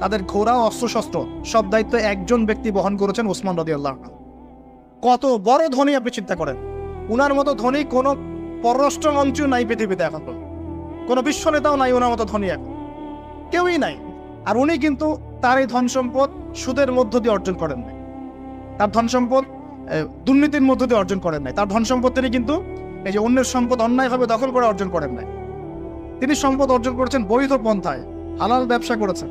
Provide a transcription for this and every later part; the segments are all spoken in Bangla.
তাদের ঘোড়া অস্ত্রশস্ত্র সব দায়িত্ব একজন ব্যক্তি বহন করেছেন ওসমান রদি আল্লাহ কত বড় ধনী আপনি চিন্তা করেন? উনার মতো ধনী কোনো পররাষ্ট্র মন্ত্রীও নাই পৃথিবীতে এখন কোনো বিশ্ব নেতাও নাই ওনার মতো ধনী এখন। কেউই নাই। আর উনি কিন্তু তার এই ধন সম্পদ সুদের মধ্য দিয়ে অর্জন করেন নাই। তার ধন সম্পদ দুর্নীতির মধ্য দিয়ে অর্জন করেন নাই। তার ধন সম্পদ তিনি কিন্তু এই যে অন্যের সম্পদ অন্যায়ভাবে দখল করে অর্জন করেন নাই। তিনি সম্পদ অর্জন করেছেন বৈধ পন্থায়, হালাল ব্যবসা করেছেন।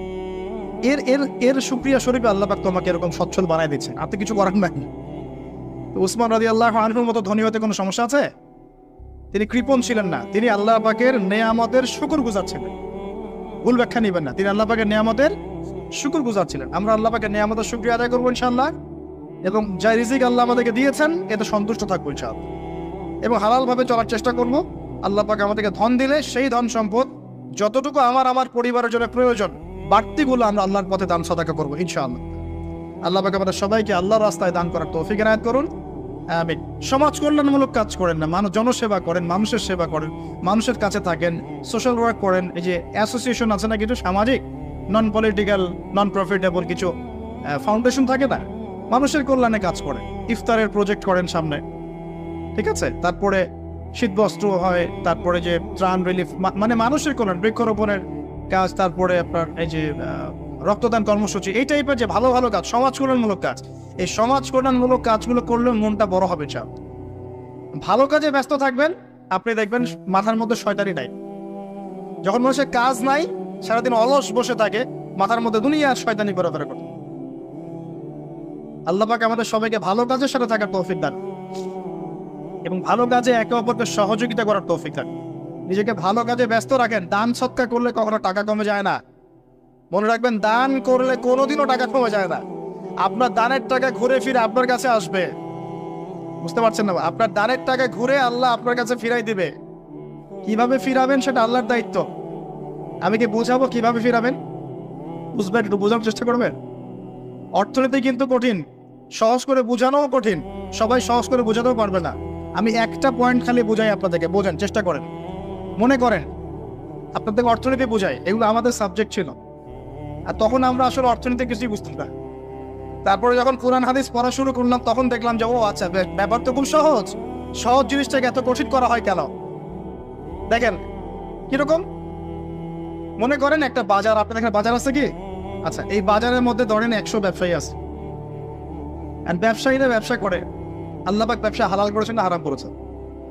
এর এর এর সুক্রিয়া স্বরূপে আল্লাহ পাক তোমাকে এরকম সচ্ছল বানায় দিচ্ছেন আপনি কিছু করার নাই। তো উসমান রাজি আল্লাহ আনহুর মতো ধনী হতে কোনো সমস্যা আছে? তিনি কৃপণ ছিলেন না। তিনি আল্লাহ পাকের নেয়ামতের শুকুর গুজার ছিলেন। ভুল ব্যাখ্যা নেবেন না। তিনি আল্লাহ পাকের নেয়ামতের শুকুর গুজার ছিলেন। আমরা আল্লাহ পাকের নেয়ামতের শুক্রিয়া আদায় করব ইনশাআল্লাহ। এবং যা রিজিক আল্লাহ আমাদেরকে দিয়েছেন, এতে সন্তুষ্ট থাকব ইনশাআল্লাহ। এবং হালালভাবে চলার চেষ্টা করব। আল্লাহ পাক আমাদেরকে ধন দিলে সেই ধন সম্পদ যতটুকু আমার আমার পরিবারের জন্য প্রয়োজন বাড়তিগুলো আমরা আল্লাহর পথে দান, সদাকা করব, ইনশাআল্লাহ। আল্লাহ পাক আমাদের সবাইকে আল্লাহর রাস্তায় দান করার তৌফিক এনায়ত করুন। আমিন। সমাজ কল্যাণমূলক কাজ করেন না, মানুষ জনসেবা করেন, মানুষের সেবা করেন, মানুষের কাছে থাকেন সোশ্যাল ওয়ার্ক করেন, এই যে অ্যাসোসিয়েশন আছে না কিছু সামাজিক নন পলিটিক্যাল নন প্রফিটেবল কিছু ফাউন্ডেশন থাকে না? মানুষের কল্যাণে কাজ করেন, ইফতারের প্রজেক্ট করেন সামনে। ঠিক আছে? তারপরে শীতবস্ত্র হয়, তারপরে যে ত্রাণ রিলিফ মানে মানুষের কল্যাণ, বৃক্ষরোপণের কাজ, তারপরে আপনার এই যে রক্তদান কর্মসূচি, এই টাইপের যে ভালো ভালো কাজ, সমাজ কল্যাণমূলক কাজ, এই সমাজ কল্যাণমূলক কাজগুলো করলে মনটা বড় হবে চাপ। ভালো কাজে ব্যস্ত থাকবেন, আপনি দেখবেন মাথার মধ্যে শয়তানি নাই। যখন মানুষের কাজ নাই, সারাদিন অলস বসে থাকে, মাথার মধ্যে দুনিয়ার শয়তানি করে করে করে আল্লাহ পাক আমাদের সবাইকে ভালো কাজের সাথে থাকার তৌফিক দান। এবং ভালো কাজে একে অপরকে সহযোগিতা করার তৌফিক দান। নিজেকে ভালো কাজে ব্যস্ত রাখেন। দান সৎকার করলে কখনো টাকা কমে যায় না। মনে রাখবেন, দান করলে কোনোদিনও টাকা কমে যায় না। আপনার দানের টাকা ঘুরে ফিরে আপনার কাছে আসবে। বুঝতে পারছেন না? আপনার দানের টাকা ঘুরে আল্লাহ আপনার কাছে ফিরাই দিবে। কীভাবে ফিরাবেন সেটা আল্লাহর দায়িত্ব। আমি কি বুঝাবো কীভাবে ফিরাবেন? বুঝবেন, একটু বোঝানোর চেষ্টা করবেন? অর্থনীতি কিন্তু কঠিন। সহজ করে বোঝানোও কঠিন। সবাই সহজ করে বোঝাতেও পারবে না। আমি একটা পয়েন্ট খালি বোঝাই আপনাদেরকে। বোঝেন, চেষ্টা করেন। মনে করেন, আপনাদেরকে অর্থনীতি বোঝায় এগুলো আমাদের সাবজেক্ট ছিল। আর তখন আমরা আসলে অর্থনীতি কিছুই বুঝতাম না। তারপরে যখন কোরআন, হাদিস পড়া শুরু করলাম, তখন দেখলাম যে, ও আচ্ছা ব্যাপার তো খুব সহজ। সহজ জিনিসটাকে এত কঠিন করা হয় কেন? দেখেন, কীরকম? মনে করেন একটা বাজার, আপনাদের এখানে বাজার আছে কি? আচ্ছা এই বাজারের মধ্যে ধরেন একশো ব্যবসায়ী আছে। আর ব্যবসায়ীরা ব্যবসা করে। আল্লাহবাক ব্যবসা হালাল করেছেন হারাম করেছেন?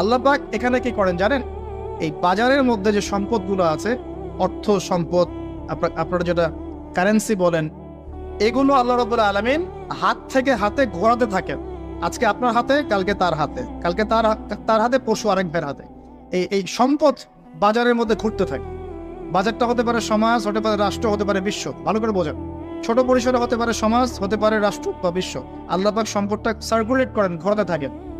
আল্লাহ পাক এখানে কি করেন জানেন? এই বাজারের মধ্যে যে সম্পদগুলো আছে, অর্থ সম্পদ, আপনারা যেটা কারেন্সি বলেন, এগুলো আল্লাহ রবুল্লা আলমিন হাত থেকে হাতে ঘোরাতে থাকেন। আজকে আপনার হাতে, কালকে তার হাতে। কালকে তার তার হাতে পশু আরেক ভাইয়ের হাতে। এই এই সম্পদ বাজারের মধ্যে ঘুরতে থাকে। বাজারটা হতে পারে সমাজ, হতে পারে রাষ্ট্র, হতে পারে বিশ্ব। ভালো করে বোঝেন। ছোট পরিসরে হতে পারে সমাজ, হতে পারে রাষ্ট্র বা বিশ্ব। আল্লাহ পাক সম্পদটা সার্কুলেট করেন, ঘোরাতে থাকেন।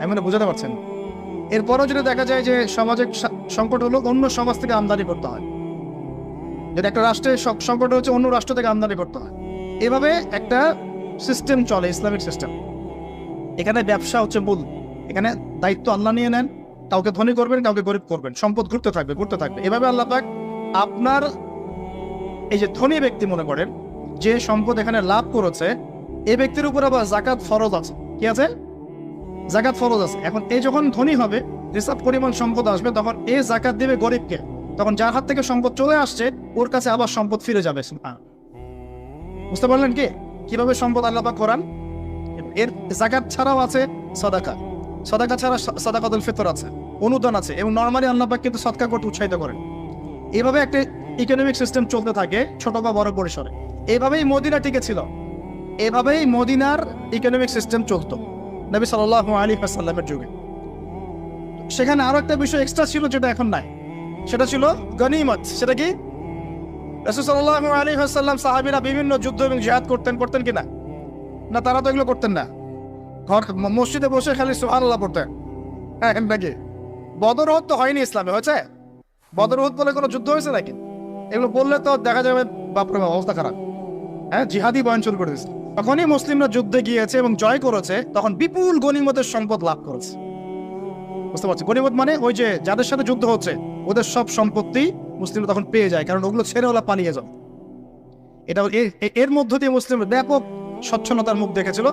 আমি মানে বুঝাতে পারছেন? এরপরও যদি দেখা যায় যে সমাজে সা- সংকট হলো অন্য সমাজ থেকে আমদানি করতে হয়। যদি একটা রাষ্ট্রের সংকট হচ্ছে অন্য রাষ্ট্র থেকে আমদানি করতে হয়। এভাবে একটা সিস্টেম চলে, ইসলামিক সিস্টেম এখানে ব্যবসা হচ্ছে মূল। এখানে দায়িত্ব আল্লাহ নিয়ে নেন। কাউকে ধনী করবেন, কাউকে গরিব করবেন। সম্পদ ঘুরতে থাকবে ঘুরতে থাকবে। এভাবে আল্লাহ পাক আপনার এই যে ধনী ব্যক্তি মনে করেন, যে সম্পদ এখানে লাভ করেছে, এ ব্যক্তির উপর আবার জাকাত ফরজ আছে। কি আছে? জাকাত ফরজ আছে। এখন এই যখন ধনী হবে যেসব পরিমাণ সম্পদ আসবে, তখন এ জাকাত দেবে গরিবকে। তখন যার হাত থেকে সম্পদ চলে আসছে, ওর কাছে আবার সম্পদ ফিরে যাবে বুঝতে পারলেন কি? কীভাবে সম্পদ আল্লাহ পাক করান এর জাকাত ছাড়াও আছে সদাকা। সদাকা ছাড়া সদাকাতুল ফিতর আছে, অনুদান আছে, এবং নর্মালি আল্লাহ পাক কিন্তু সদকা করতে উৎসাহিত করেন। এভাবে একটা ইকোনমিক সিস্টেম চলতে থাকে, ছোট বা বড় পরিসরে। এভাবেই মদিনা টিকে ছিল। এভাবেই মদিনার ইকোনমিক সিস্টেম চলতো। নবী সাল্লাহ আলী সাল্লামের যুগে। সেখানে আরও একটা বিষয় এক্সট্রা ছিল যেটা এখন নাই। সেটা ছিল গনিমত। সেটা কি? রসুল সাল্লাহ আলী সাল্লাম সাহাবিরা বিভিন্ন যুদ্ধ এবং জিহাদ করতেন করতেন কিনা না? তারা তো এগুলো করতেন না। ঘর মসজিদে বসে খালি সুহান আল্লাহ পড়তেন। হ্যাঁ নাকি বদরহত তো হয়নি ইসলামে হয়েছে? বদরহত বলে কোনো যুদ্ধ হয়েছে নাকি? এগুলো বললে তো দেখা যাবে বাপরে বাপ, অবস্থা খারাপ। হ্যাঁ জিহাদি বয়ান শুরু করে দিয়েছে। তখনই মুসলিমরা যুদ্ধে গিয়েছে এবং জয় করেছে, তখন বিপুল গনিমতের সম্পদ লাভ করেছে। বুঝতে পারছি গনিমত মানে ওই যে যাদের সাথে যুদ্ধ হচ্ছে, ওদের সব সম্পত্তি মুসলিমরা তখন পেয়ে যায়, কারণ ওগুলো ছেড়ে ওরা পালিয়ে যাবে। এটা এর মধ্য দিয়ে মুসলিমরা ব্যাপক স্বচ্ছনতার মুখ দেখেছিল।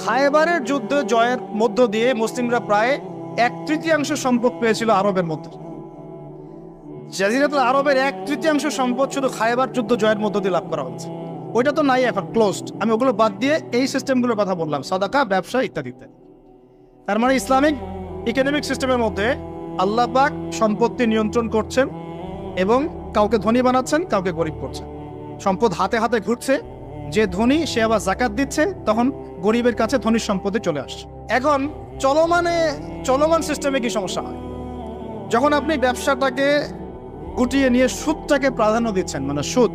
খায়বারের যুদ্ধ জয়ের মধ্য দিয়ে মুসলিমরা প্রায় এক তৃতীয়াংশ সম্পদ পেয়েছিল আরবের মধ্যে। জাজিরাতুল আরবের এক তৃতীয়াংশ সম্পদ শুধু খায়বার যুদ্ধ জয়ের মধ্য দিয়ে লাভ করা হয়েছে। ওইটা তো নাই এখন ক্লোজড আমি ওগুলো বাদ দিয়ে এই সিস্টেমগুলোর কথা বললাম, সদাকা, ব্যবসা ইত্যাদি ইত্যাদি তার মানে ইসলামিক ইকোনমিক সিস্টেমের মধ্যে আল্লাহ পাক সম্পত্তি নিয়ন্ত্রণ করছেন এবং কাউকে ধনী বানাচ্ছেন, কাউকে গরিব করছেন। সম্পদ হাতে হাতে ঘুরছে, যে ধনী সে আবার জাকাত দিচ্ছে, তখন গরিবের কাছে ধনীর সম্পত্তি চলে আসছে। এখন চলমানে, চলমান সিস্টেমে কি সমস্যা হয়? যখন আপনি ব্যবসাটাকে গুটিয়ে নিয়ে সুদটাকে প্রাধান্য দিচ্ছেন মানে সুদ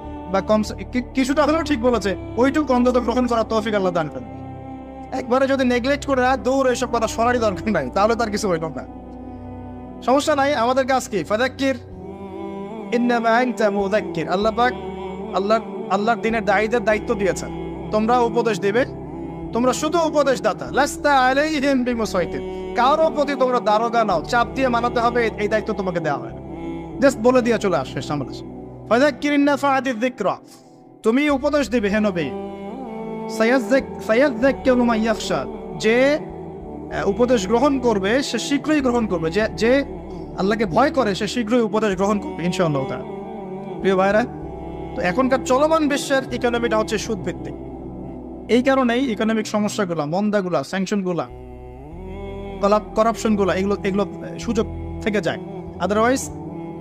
বা কম কিছুটা হলেও ঠিক বলেছে। ওইটুকু অন্তত গ্রহণ করার তৌফিক আল্লাহ দান করুন। একবারে যদি নেগলেক্ট করে দৌড় এসব কথা শোনারই দরকার নাই, তাহলে তার কিছু হইল না। সমস্যা নাই, আমাদের কাজ কি? ফাদাক্কির। মুযাক্কির আল্লাহ পাক আল্লাহ আল্লাহর দিনের দায়ীদের দায়িত্ব দিয়েছেন। তোমরা উপদেশ দেবে, তোমরা শুধু উপদেশ দাতা লাস্তা আলাইহিম বিমুসাইতির কারও প্রতি তোমরা দারোগা নাও। চাপ দিয়ে মানাতে হবে, এই- এই দায়িত্ব তোমাকে দেওয়া হয় জাস্ট বলে দিয়ে চলে আসবে সামনে ফাদাক্কির ইন্নাফাআতিয যিকরা তুমি উপদেশ দিবে হে নবী সায়াজ্জাক সায়াজ্জাক্কিরু মান যে উপদেশ গ্রহণ করবে সে শীঘ্রই গ্রহণ করবে যে যে আল্লাহকে ভয় করে সে শীঘ্রই উপদেশ গ্রহণ করবে, ইনশাআল্লাহ প্রিয় ভাইরা তো এখনকার চলমান বিশ্বের ইকোনমিটা হচ্ছে সুদ ভিত্তিক এই কারণেই ইকোনমিক সমস্যাগুলো, মন্দাগুলা স্যাংশনগুলা করাপশনগুলো এগুলো এগুলো সুযোগ থেকে যায়। আদারওয়াইজ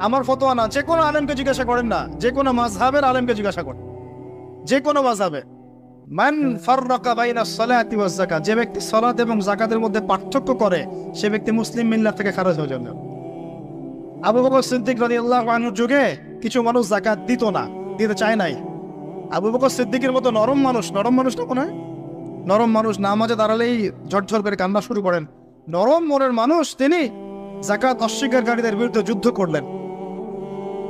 আমার ফতোয়া না, যে কোনো আলেমকে জিজ্ঞাসা করেন না, যে কোনো মাযহাবের আলেমকে জিজ্ঞাসা করেন। যে কোনো মাযহাবে। মান ফাররাকা বাইনা সালাতি ওয়াজ যাকাত, যে ব্যক্তি সালাত এবং যাকাতের মধ্যে পার্থক্য করে, সে ব্যক্তি মুসলিম মিল্লাত থেকে খারজ হয়ে যাবে। আবু বকর সিদ্দিক রাদিয়াল্লাহু আনহুর যুগে কিছু মানুষ যাকাত দিত না, দিতে চায় নাই। আবু বকর সিদ্দিকের মতো নরম মানুষ নরম মানুষ না মনে নরম মানুষ নামাজে দাঁড়ালেই ঝরঝর করে কান্না শুরু করেন। নরম মনের মানুষ তিনি জাকাত অস্বীকারীদের বিরুদ্ধে যুদ্ধ করলেন।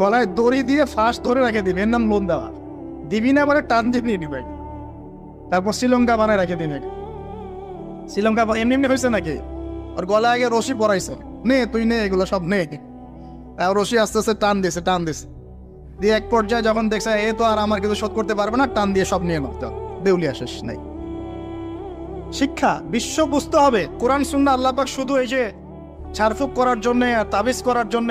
গলায় দড়ি দিয়ে ফাঁস ধরে রেখে দিবে। এর নাম লোন দেওয়া। দিবি না মানে টান দিয়ে নিয়ে নিবে। তারপর শ্রীলঙ্কা বানায় রেখে দিবে। শ্রীলঙ্কা এমনি এমনি হয়েছে নাকি? ওর গলায় আগে রশি পরাইছে। নে, তুই নে, এগুলো সব নে। আর রশি আস্তে আস্তে টান দিছে টান দিছে। দিয়ে এক পর্যায়ে যখন দেখছে, এ তো আর আমার কিছু শোধ করতে পারবে না, টান দিয়ে সব নিয়ে নাও দেউলিয়া শেষ নাই। শিক্ষা, বিশ্ব বুঝতে হবে। কোরআন সুন্না আল্লাপাক শুধু এই যে ঝাড়ফুক করার জন্য আর তাবিজ করার জন্য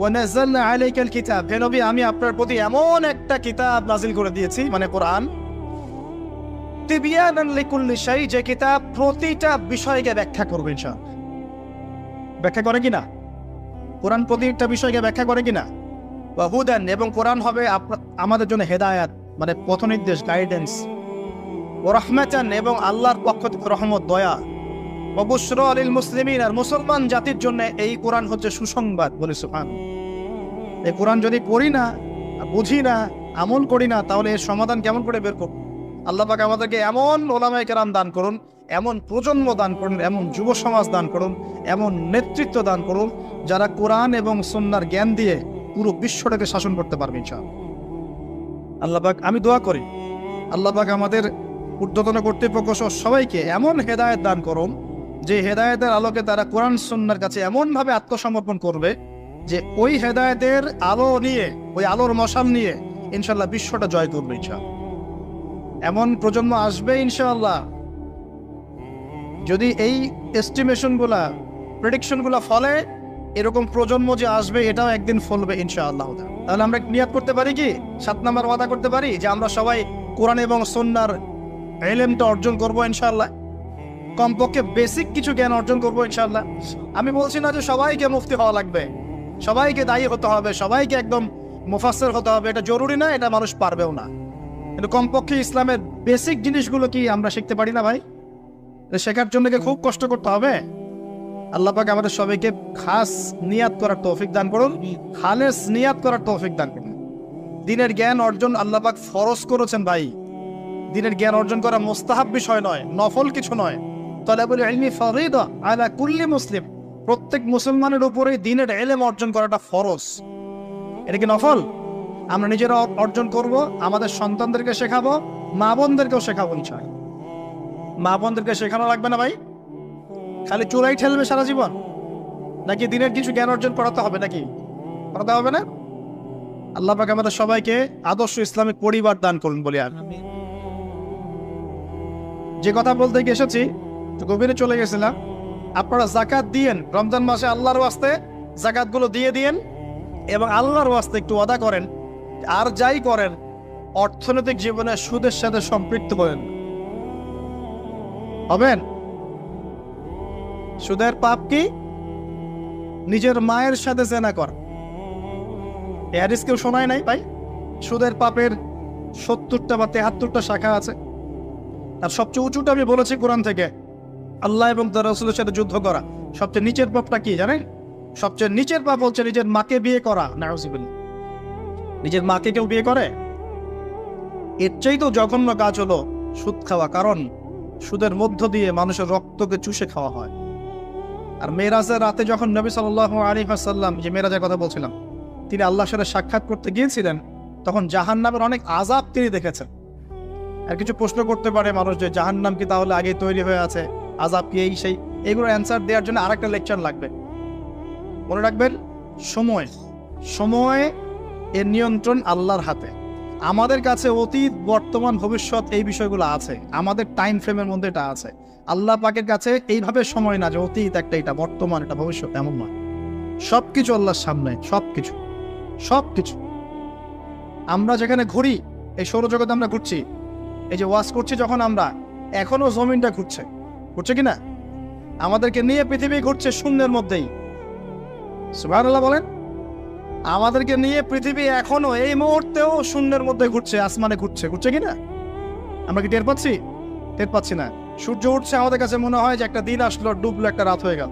ওয়ানাজ্জালনা আলাইকাল কিতাব। হে নবী, আমি আপনার প্রতি এমন একটা কিতাব নাজিল করে দিয়েছি মানে কোরআন। তিবিয়ানান লিকুল্লি শাই, যে কিতাব প্রতিটা বিষয়কে ব্যাখ্যা করবে ইনশাআল্লাহ। ব্যাখ্যা করে কিনা? কোরআন প্রতিটা বিষয়কে ব্যাখ্যা করে কিনা? বা হুদান, এবং কোরআন হবে আমাদের জন্য হেদায়াত মানে পথ নির্দেশ গাইডেন্স ও রহমাচান এবং আল্লাহর পক্ষ থেকে রহমত, দয়া। অবশ্র আলিল মুসলিমিন, আর মুসলমান জাতির জন্য এই কোরআন হচ্ছে সুসংবাদ বলে সুফান এই কোরআন যদি পড়ি না বুঝি না, আমল করি না, তাহলে এর সমাধান কেমন করে বের করব? আল্লাহ পাক আমাদেরকে এমন ওলামায় কেরাম দান করুন, এমন প্রজন্ম দান করুন, এমন যুব সমাজ দান করুন, এমন নেতৃত্ব দান করুন, যারা কোরআন এবং সন্ন্যার জ্ঞান দিয়ে পুরো বিশ্বটাকে শাসন করতে পারবে ইনশাআল্লাহ। আল্লাহ পাক, আমি দোয়া করি, আল্লাহ পাক আমাদের ঊর্ধ্বতন কর্তৃপক্ষ সবাইকে এমন হেদায়ত দান করুন যে হেদায়েতের আলোকে তারা কোরআন সন্ন্যার কাছে এমনভাবে আত্মসমর্পণ করবে যে ওই হেদায়েতের আলো নিয়ে, ওই আলোর মশাল নিয়ে ইনশাল্লাহ বিশ্বটা জয় করবে ইনশাআল্লাহ। এমন প্রজন্ম আসবে ইনশাআল্লাহ। যদি এই এস্টিমেশনগুলা প্রেডিকশনগুলা ফলে এরকম প্রজন্ম যে আসবে, এটাও একদিন ফলবে ইনশাআল্লাহ। তাহলে আমরা নিয়াত করতে পারি কি? সাত নাম্বার ওয়াদা করতে পারি যে আমরা সবাই কোরআন এবং সন্ন্যার এলেমটা অর্জন করব ইনশাআল্লাহ। কমপক্ষে বেসিক কিছু জ্ঞান অর্জন করব ইনশাআল্লাহ। আমি বলছি না যে সবাইকে মুফতি হওয়া লাগবে। সবাইকে দায়ী হতে হবে, সবাইকে একদম মুফাসসির হতে হবে। এটা জরুরি না, এটা মানুষ পারবেও না। কিন্তু কমপক্ষে ইসলামের বেসিক জিনিসগুলো কি আমরা শিখতে পারি না ভাই? শেখার জন্য খুব কষ্ট করতে হবে? আল্লাহ পাক আমাদের সবাইকে খাস নিয়াত করার তৌফিক দান করুন। খালেস নিয়াত করার তৌফিক দান করুন। দিনের জ্ঞান অর্জন আল্লাহ পাক ফরজ করেছেন ভাই। দিনের জ্ঞান অর্জন করা মোস্তাহাব বিষয় নয়, নফল কিছু নয়। তলাবুল ইলমি ফরিদা আলা কুল্লি মুসলিম। প্রত্যেক মুসলমানের উপরেই দিনের এলেম অর্জন করাটা ফরজ। এটা কি নফল? আমরা নিজেরা অর্জন করব, আমাদের সন্তানদেরকে শেখাবো, মা বোনদেরকেও শেখাবো ইনশাল মা বোনদেরকে শেখানো লাগবে না ভাই? খালি চুলাই ঠেলবে সারা জীবন? নাকি দিনের কিছু জ্ঞান অর্জন করাতে হবে নাকি? করাতে হবে না? আল্লাহ পাক আমাদের সবাইকে আদর্শ ইসলামিক পরিবার দান করুন বলি আর যে কথা বলতে গিয়ে এসেছি গভীরে চলে গেছিলাম। আপনারা জাকাত দিয়েন, রমজান মাসে আল্লাহর ওয়াস্তে জাকাতগুলো দিয়ে দিয়েন এবং আল্লাহর ওয়াস্তে একটু ওয়াদা করেন, আর যাই করেন, অর্থনৈতিক জীবনে সুদের সাথে সম্পৃক্ত করেন হবেন? সুদের পাপ কি? নিজের মায়ের সাথে জেনা কর। এ হাদিস কেউ শোনায় নাই ভাই? সুদের পাপের সত্তরটা বা তেহাত্তরটা শাখা আছে। আর সবচেয়ে উঁচুটা আমি বলেছি কোরআন থেকে। আল্লাহ এবং তার রসুলের সাথে যুদ্ধ করা। সবচেয়ে নিচের পাপটা কি জানেন? সবচেয়ে নিচের পাপ হচ্ছে নিজের মাকে বিয়ে করা। নাউজিবিল্লাহ। নিজের মাকে কেউ বিয়ে করে? এর চেয়ে তো জঘন্য কাজ হলো সুদ খাওয়া, কারণ সুদের মধ্য দিয়ে মানুষের রক্তকে চুষে খাওয়া হয়। আর মেয়েরাজের রাতে যখন নবী সাল্লাহ আলী হাসাল্লাম যে মেয়েরাজের কথা বলছিলাম, তিনি আল্লাহর সাথে সাক্ষাৎ করতে গিয়েছিলেন, তখন জাহান নামের অনেক আজাব তিনি দেখেছেন। আর কিছু প্রশ্ন করতে পারে মানুষ যে জাহান নাম কি তাহলে আগে তৈরি হয়ে আছে? আজাব কি এই সেই এগুলো অ্যান্সার দেওয়ার জন্য আরেকটা লেকচার লাগবে। মনে রাখবেন, সময় সময় এর নিয়ন্ত্রণ আল্লাহর হাতে। আমাদের কাছে অতীত, বর্তমান, ভবিষ্যৎ এই বিষয়গুলো আছে। আমাদের টাইম ফ্রেমের মধ্যে এটা আছে। আল্লাহ পাকের কাছে এইভাবে সময় না যে অতীত একটা এটা, বর্তমান এটা ভবিষ্যৎ এমন নয়। সব কিছু আল্লাহর সামনে সব কিছু সব কিছু আমরা যেখানে ঘুরি, এই সৌরজগতে আমরা ঘুরছি, এই যে ওয়াশ করছি যখন আমরা, এখনও জমিনটা ঘুরছে। ঘুরছে কি না আমাদেরকে নিয়ে পৃথিবী ঘুরছে শূন্যের মধ্যেই। সুবহানাল্লাহ বলেন, আমাদেরকে নিয়ে পৃথিবী এখনও এই মুহূর্তেও শূন্যের মধ্যে ঘুরছে, আসমানে ঘুরছে। ঘুরছে কি না আমরা কি টের পাচ্ছি? টের পাচ্ছি না। সূর্য উঠছে, আমাদের কাছে মনে হয় যে একটা দিন আসলো, ডুবলো একটা রাত হয়ে গেল।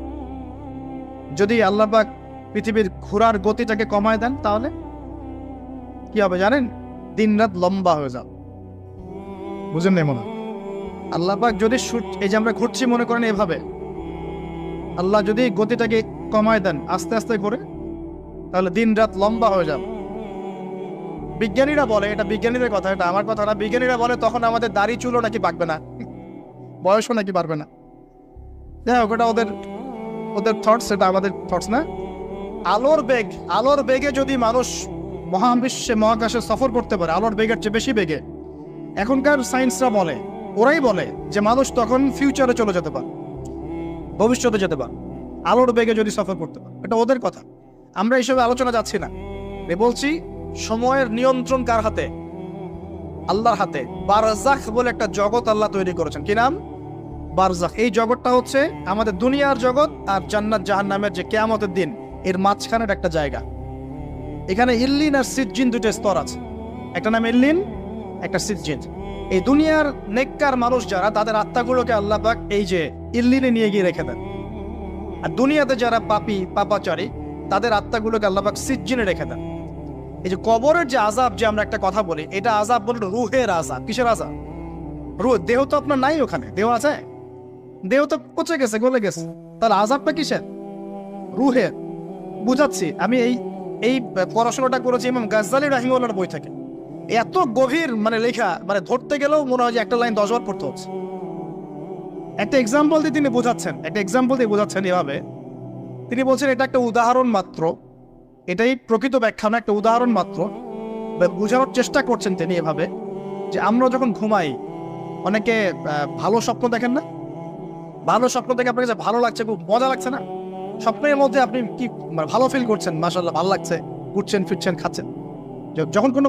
যদি আল্লাহবাক পৃথিবীর ঘোরার গতিটাকে কমায় দেন তাহলে? কি হবে জানেন? দিন রাত লম্বা হয়ে যাবে। বুঝেন নাই মনে হয়? আল্লাহ পাক যদি এই যে আমরা ঘুরছি মনে করেন এভাবে, আল্লাহ যদি গতিটাকে কমায় দেন আস্তে আস্তে করে, তাহলে দিন রাত লম্বা হয়ে যাবে। বিজ্ঞানীরা বলে, এটা বিজ্ঞানীদের কথা, এটা আমার কথা না, বিজ্ঞানীরা বলে তখন আমাদের দাড়ি চুলও নাকি পাকবে না, বয়সও নাকি পারবে না। যাই হোক, ওটা ওদের ওদের থটস এটা আমাদের থটস না। আলোর বেগ, আলোর বেগে যদি মানুষ মহাবিশ্বে, মহাকাশে সফর করতে পারে, আলোর বেগের চেয়ে বেশি বেগে। এখনকার সায়েন্সরা বলে ওরাই বলে যে মানুষ তখন ফিউচারে চলে যেতে পারে, ভবিষ্যতে যেতে পারে, আলোর বেগে যদি সফর করতে পারে। এটা ওদের কথা। আমরা এইসবে আলোচনা যাচ্ছি না। এ বলছি, সময়ের নিয়ন্ত্রণ কার হাতে? আল্লাহর হাতে। বারজাখ বলে একটা জগৎ আল্লাহ তৈরি করেছেন। কি নাম? বারজাখ এই জগৎটা হচ্ছে আমাদের দুনিয়ার জগৎ আর জান্নাত জাহান্নামের যে কেয়ামতের দিন, এর মাঝখানের একটা জায়গা। এখানে ইল্লিন আর সিজ্জিন দুটো স্তর আছে। একটা নাম ইল্লিন, একটা সিজ্জিন। এই দুনিয়ার নেককার মানুষ যারা, তাদের আত্মাগুলোকে আল্লাহ পাক এই যে ইল্লিনে নিয়ে গিয়ে রেখে দেন। আর দুনিয়াতে যারা পাপি, পাপাচারী, তাদের আত্মাগুলোকে আল্লাহ পাক সিজ্জিনে রেখে দেন। এই যে কবরের যে আজাব যে আমরা একটা কথা বলি, এটা আজাব বলি রুহের আজাব কিসের আজাব রুহ, দেহ তো আপনার নাই ওখানে। দেহ আছে? দেহ তো পচে গেছে, গলে গেছে। তাহলে আজাবটা কিসের? রুহের। বুঝাচ্ছি, আমি এই এই পড়াশোনাটা করেছি ইমাম গাজ্জালি রাহিমুল্লাহর বই থেকে। এত গভীর মানে লেখা মানে ধরতে গেলেও মনে হয় যে একটা লাইন দশবার পড়তে হচ্ছে। একটা এক্সাম্পল দিয়ে তিনি বোঝাচ্ছেন, একটা এক্সাম্পল দিয়ে বোঝাচ্ছেন এভাবে। তিনি বলছেন, এটা একটা উদাহরণ মাত্র। এটাই প্রকৃত ব্যাখ্যা না একটা উদাহরণ মাত্র। বোঝানোর চেষ্টা করছেন তিনি এভাবে, যে আমরা যখন ঘুমাই, অনেকে ভালো স্বপ্ন দেখেন না? ভালো স্বপ্ন দেখে আপনার কাছে ভালো লাগছে, খুব মজা লাগছে না? স্বপ্নের মধ্যে আপনি কি মানে ভালো ফিল করছেন? মাসাল্লাহ ভালো লাগছে, ঘুরছেন, ফিরছেন, খাচ্ছেন। যখন কোনো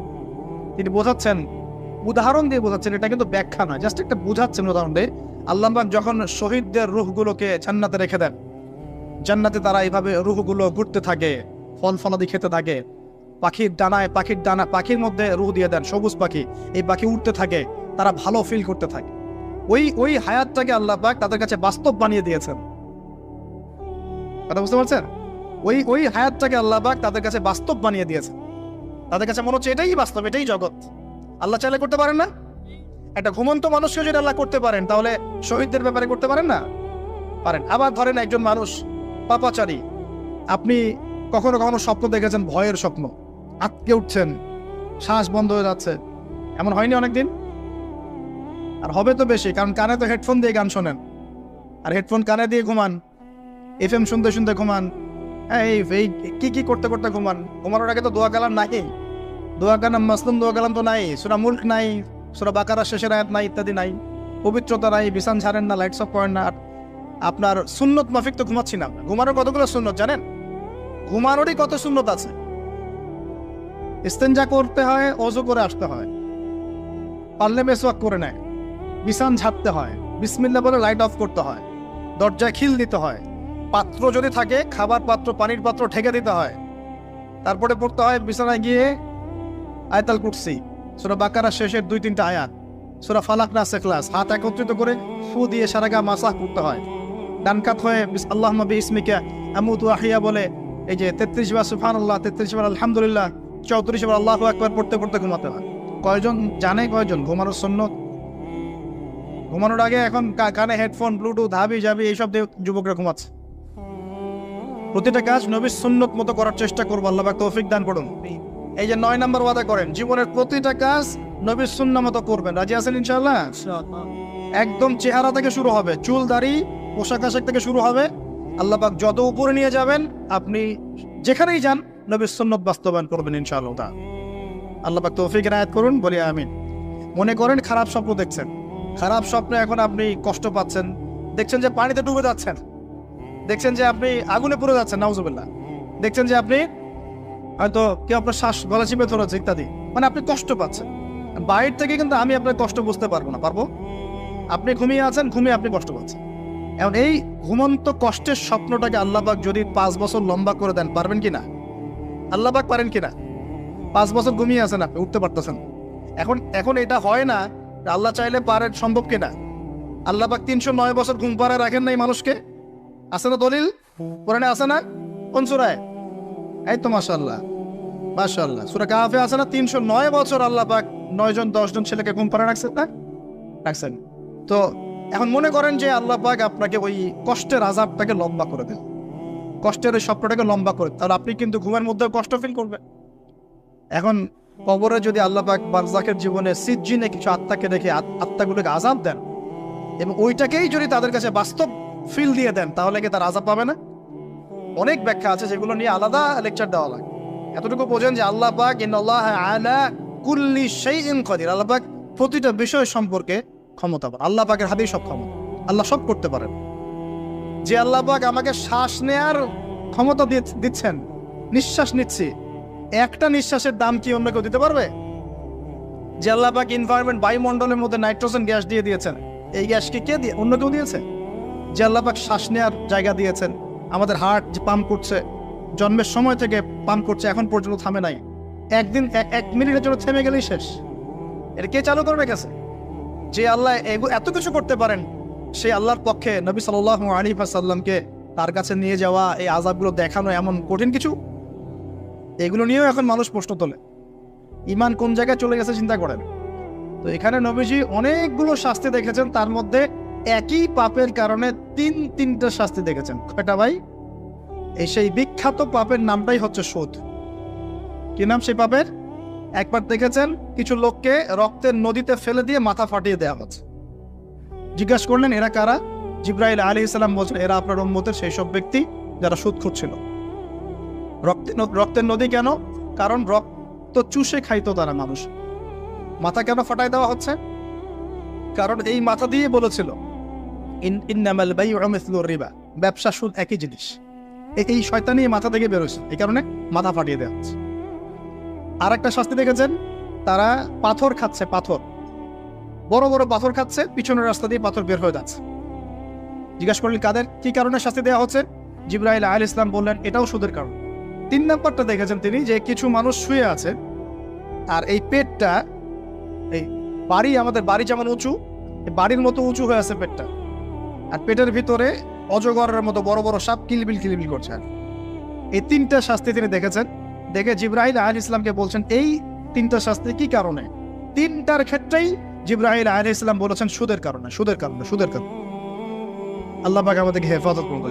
তিনি বোঝাচ্ছেন, উদাহরণ দিয়ে বোঝাচ্ছেন, এটা কিন্তু ব্যাখ্যা নয়, জাস্ট একটা বোঝাচ্ছেন উদাহরণ দিয়ে। আল্লাহ যখন শহীদদের রুহগুলোকে জান্নাতে রেখে দেন, জান্নাতে তারা এইভাবে রুহগুলো ঘুরতে থাকে ফল ফলাদি খেতে থাকে, পাখির ডানায়, পাখির ডানা, পাখির মধ্যে রুহ দিয়ে দেন, সবুজ পাখি, এই পাখি উঠতে থাকে, তারা ভালো ফিল করতে থাকে। ওই ওই হায়াতটাকে আল্লাহ পাক তাদের কাছে বাস্তব বানিয়ে দিয়েছেন। কথা বুঝতে পারছেন? ওই ওই হায়াতটাকে আল্লাহ পাক তাদের কাছে বাস্তব বানিয়ে দিয়েছেন। তাদের কাছে মনে হচ্ছে এটাই বাস্তব, এটাই জগৎ। আল্লাহ চাইলে করতে পারেন না? একটা ঘুমন্ত মানুষকে যদি আল্লাহ করতে পারেন, তাহলে শহীদদের ব্যাপারে করতে পারেন না? পারেন। আবার ধরেন একজন মানুষ, পাপাচারী, আপনি কখনো কখনো স্বপ্ন দেখেছেন, ভয়ের স্বপ্ন। আটকে উঠছেন, শ্বাস বন্ধ হয়ে যাচ্ছে। এমন হয়নি অনেকদিন? আর হবে তো বেশি, কারণ কানে তো হেডফোন দিয়ে গান শোনেন। আর হেডফোন কানে দিয়ে ঘুমান এফ এম শুনতে শুনতে ঘুমান। হ্যাঁ এই, কি কি করতে করতে ঘুমান? ঘুমানোর আগে তো দোয়া কালাম নাই দোয়া মাসলুম দোয়া কালাম তো নাই, সুরা মুল্ক নাই, সুরা বাকারা শেষের আয়াত নাই, ইত্যাদি নাই, পবিত্রতা নাই, বিছান ছাড়েন না লাইটস অফ করেন না আপনার সুন্নত মাফিক তো ঘুমাচ্ছি না। ঘুমানোর কতগুলো সুন্নত জানেন ঘুমানোরই কত সুন্নত আছে ইস্তেঞ্জা করতে হয় অজু করে আসতে হয়, পারলে মেসওয়াক করে নেয়, বিছান ঝাড়তে হয় বিসমিল্লা বলে লাইট অফ করতে হয়, দরজায় খিল দিতে হয়, পাত্র যদি থাকে, খাবার পাত্র, পানির পাত্র ঠেকে দিতে হয়, তারপরে পড়তে হয় বিছানায় গিয়ে আয়তাল কুটসি সুরা বাকারা শেষের দুই তিনটা আয়াত। সুরা ফালাক না সেখলাস হাত একত্রিত করে ফু দিয়ে সারা গা মাসাহ করতে হয়। ডান কাত হয়ে আল্লাহ নবী ইসমিকা আমুতু আহিয়া বলে, এই যে তেত্রিশ বার সুফান আল্লাহ তেত্রিশ বার আলহামদুলিল্লাহ, চৌত্রিশ বার আল্লাহ একবার পড়তে পড়তে ঘুমাতে হয়। কয়জন জানে কয়জন? ঘুমানোর সন্ন্যত ঘুমানোর আগে এখন কানে হেডফোন ব্লুটুথ হাবি জাবি, এইসব দিয়ে যুবকরা ঘুমাচ্ছে। প্রতিটা কাজ নবীর সুন্নত মতো করার চেষ্টা করব, আল্লাহ তৌফিক দান করুন। এই যে নয় নম্বর ওয়াদা করেন জীবনের প্রতিটা কাজ নবীর সুন্না মতো করবেন। রাজি আছেন ইনশাআল্লাহ? একদম চেহারা থেকে শুরু হবে চুল দাড়ি পোশাক আশাক থেকে শুরু হবে। আল্লাহ পাক যত উপরে নিয়ে যাবেন আপনি যেখানেই যান নবীর সুন্নত বাস্তবায়ন করবেন ইনশাআল্লাহ। তা আল্লাহ পাক তৌফিক রায়াত করুন বলি আমিন। মনে করেন খারাপ স্বপ্ন দেখছেন। খারাপ স্বপ্নে এখন আপনি কষ্ট পাচ্ছেন। দেখছেন যে পানিতে ডুবে যাচ্ছেন। দেখছেন যে আপনি আগুনে পুড়ে যাচ্ছেন নাউজুবিল্লাহ। দেখছেন যে আপনি হয়তো কেউ আপনার শ্বাস গলা চিপে ধরেছে ইত্যাদি। মানে আপনি কষ্ট পাচ্ছেন। বাইরে থেকে কিন্তু আমি আপনার কষ্ট বুঝতে পারব না। পারব? আপনি ঘুমিয়ে আছেন, ঘুমিয়ে আপনি কষ্ট পাচ্ছেন। এখন এই ঘুমন্ত কষ্টের স্বপ্নটাকে আল্লাহবাক যদি পাঁচ বছর লম্বা করে দেন, পারবেন কি না? আল্লাহবাক পারেন কি না? পাঁচ বছর ঘুমিয়ে আছেন আপনি, উঠতে পারতেছেন। এখন এখন এটা হয় না আল্লাহ চাইলে পারেন, সম্ভব কিনা আল্লাহবাক তিনশো নয় বছর ঘুম পাড়ায় রাখেন নাই মানুষকে? আছে না দলিল? কোরআনে আছে না? কোন সুরায়? এই তো মাশাল্লাহ মাশাল্লাহ সুরা কাহাফে আছে না? তিনশো নয় বছর আল্লাহ পাক নয় জন দশ জন ছেলেকে ঘুম পাড়া রাখছেন না? রাখছেন। তো এখন মনে করেন যে আল্লাহ পাক আপনাকে ওই কষ্টের আজাবটাকে লম্বা করে দেন কষ্টের ওই স্বপ্নটাকে লম্বা করে তাহলে আপনি কিন্তু ঘুমের মধ্যে কষ্ট ফিল করবেন। এখন কবরে যদি আল্লাহ পাক বারজাকের জীবনে সিজ্জিনে কিছু আত্মাকে রেখে আত- আত্মাগুলোকে আজাব দেন এবং ওইটাকেই যদি তাদের কাছে বাস্তব ফিল দিয়ে দেন, তাহলে কি তার আজাব পাবে না? অনেক ব্যাখ্যা আছে যেগুলো নিয়ে আলাদা লেকচার দেওয়া লাগে। এতটুকু বোঝেন যে আল্লাহ পাক ইন্নাল্লাহ আলা কুল্লি শাইইন কাদির। আল্লাহ পাক প্রতিটা বিষয় সম্পর্কে ক্ষমতাবান। আল্লাহ পাকের হাতেই সব ক্ষমতা। আল্লাহ সব করতে পারেন। যে আল্লাহ পাক আমাকে শ্বাস নেয়ার ক্ষমতা দিচ্ছেন, নিঃশ্বাস নিচ্ছি, একটা নিঃশ্বাসের দাম কি অন্য কেউ দিতে পারবে? যে আল্লাহ পাক এনভায়রনমেন্ট বায়ুমণ্ডলের মধ্যে নাইট্রোজেন গ্যাস দিয়ে দিয়েছেন, এই গ্যাসকে কে দিয়ে অন্য কেউ দিয়েছে? যে আল্লাহ পাক শ্বাস নেওয়ার জায়গা দিয়েছেন আমাদের হার্ট যে পাম্প করছে, জন্মের সময় থেকে পাম্প করছে, এখন পর্যন্ত থামে নাই। একদিন এক- মিনিটের জন্য থেমে গেলেই শেষ। এটা কে চালু করবে গেছে? যে আল্লাহ এত কিছু করতে পারেন সেই আল্লাহর পক্ষে নবী সাল্লাহ আলী সাল্লামকে তার কাছে নিয়ে যাওয়া, এই আজাবগুলো দেখানো এমন কঠিন কিছু? এগুলো নিয়েও এখন মানুষ প্রশ্ন তোলে। ইমান কোন জায়গায় চলে গেছে চিন্তা করেন। তো এখানে নবীজি অনেকগুলো শাস্তি দেখেছেন, তার মধ্যে একই পাপের কারণে তিন তিনটা শাস্তি দেখেছেন। কয়টা ভাই? এই সেই বিখ্যাত পাপের নামটাই হচ্ছে সুদ কি নাম সেই পাপের? একবার দেখেছেন? কিছু লোককে রক্তের নদীতে ফেলে দিয়ে মাথা ফাটিয়ে দেওয়া হচ্ছে। জিজ্ঞাসা করলেন, এরা কারা? জিব্রাইল আলী ইসলাম বলছেন, এরা আপনার উম্মতের সেই সব ব্যক্তি যারা সুদ খুঁজছিল। রক্তের রক্তের নদী কেন? কারণ রক্ত চুষে খাইতো তারা মানুষ। মাথা কেন ফাটাই দেওয়া হচ্ছে? কারণ এই মাথা দিয়ে বলেছিল রিবা। ব্যবসা সুদ একই জিনিস। এই শয়তানি মাথা থেকে বেরোচ্ছে এই কারণে মাথা ফাটিয়ে দেওয়া হচ্ছে। আর একটা শাস্তি দেখেছেন? তারা পাথর খাচ্ছে, পাথর। বড় বড় পাথর খাচ্ছে, পিছনের রাস্তা দিয়ে পাথর বের হয়ে যাচ্ছে। জিজ্ঞাসা করলেন, কাদের? কি কারণে শাস্তি দেওয়া হচ্ছে? জিব্রাইল আল ইসলাম বললেন, এটাও সুদের কারণ। তিন নাম্বারটা দেখেছেন তিনি, যে কিছু মানুষ শুয়ে আছে, আর এই পেটটা, এই বাড়ি আমাদের বাড়ি যেমন উঁচু বাড়ির মতো উঁচু হয়ে আছে পেটটা। আর পেটের ভিতরে অজগরের মতো বড় বড় সাপ কিলবিল কিলবিল করছে। আর এই তিনটা শাস্তি তিনি দেখেছেন। দেখে জিব্রাহিল আহ ইসলামকে বলছেন, এই তিনটা শাস্তি কি কারণে? তিনটার ক্ষেত্রেই জিব্রাহিল আহ ইসলাম বলেছেন, সুদের কারণে সুদের কারণে সুদের কারণে। আল্লাহ পাক আমাদেরকে হেফাজত করুন